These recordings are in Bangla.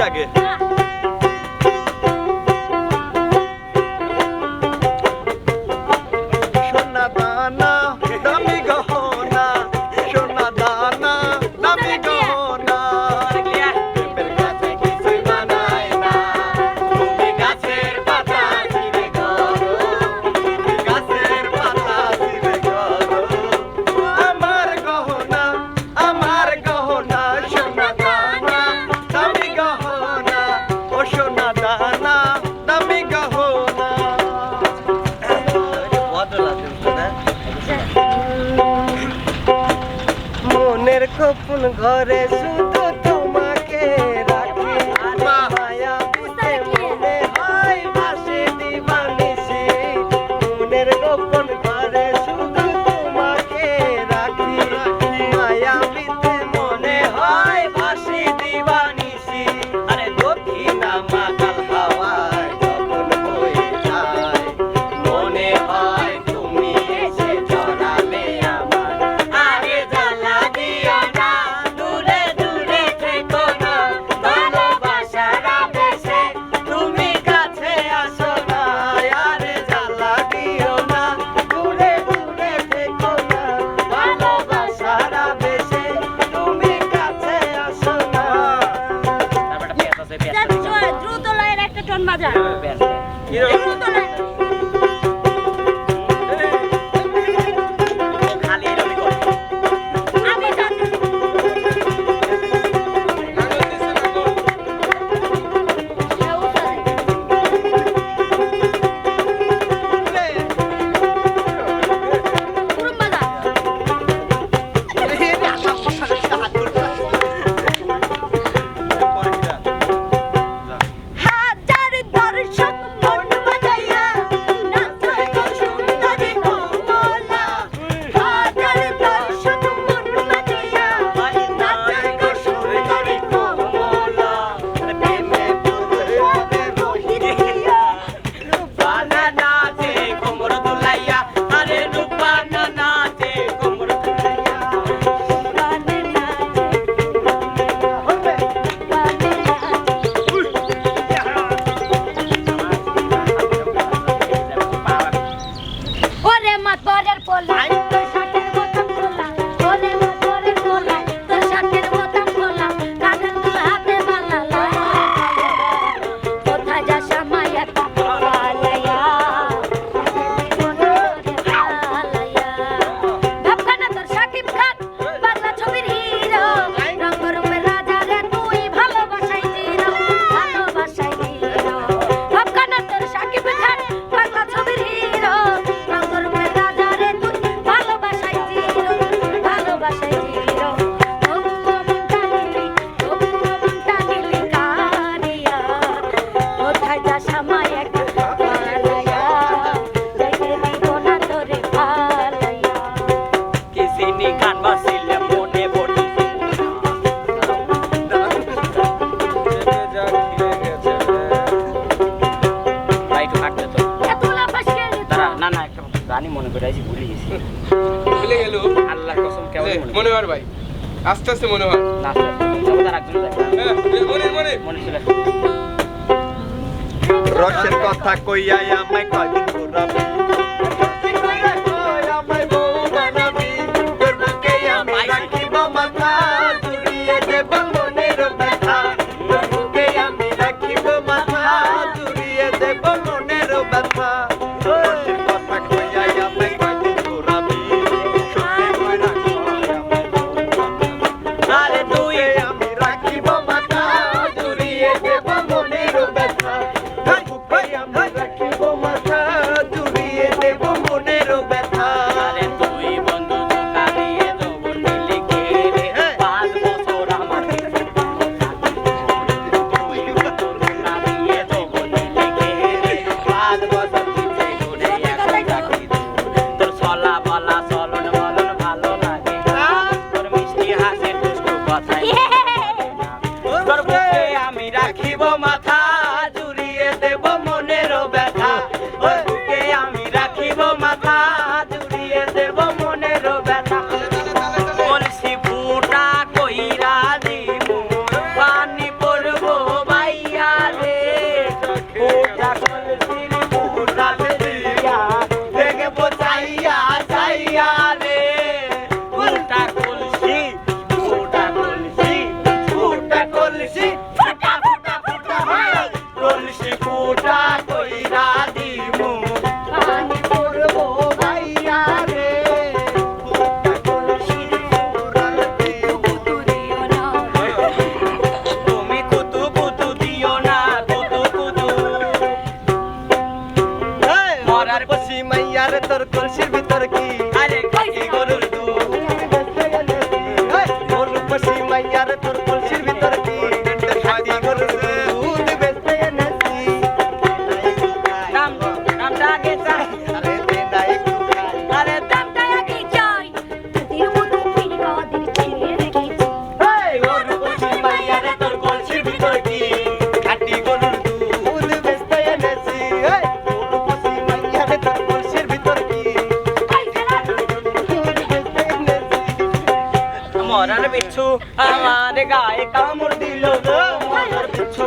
আগে। ঘরে শুধু 이런 뭐 I'm না না একটা জানি মনে করে আছি ভুলে গেছি। ভুলে গেল? আল্লাহ কসম কেমন মনে হয় ভাই আস্তে আস্তে মনে হয়। না হ্যাঁ, মনে মনে মনে। চলে রসের কথা কইয়াই আমায় কদিন ঘুরাবি? পিছু আমার গায়ে কামড় দিল গো আমার পিছু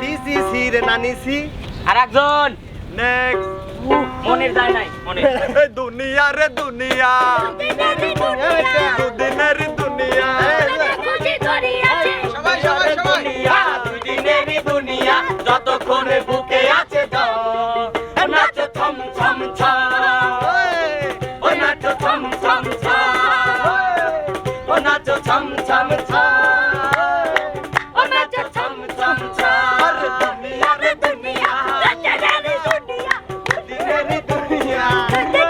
সি সি সি রে নানি সি। আর একজন। নেক্সট মনের যায় নাই মনে দুনিয়া রে দুনিয়া। দুদিনের দুনিয়া। দুদিনের দুনিয়া যতক্ষণ ไ呀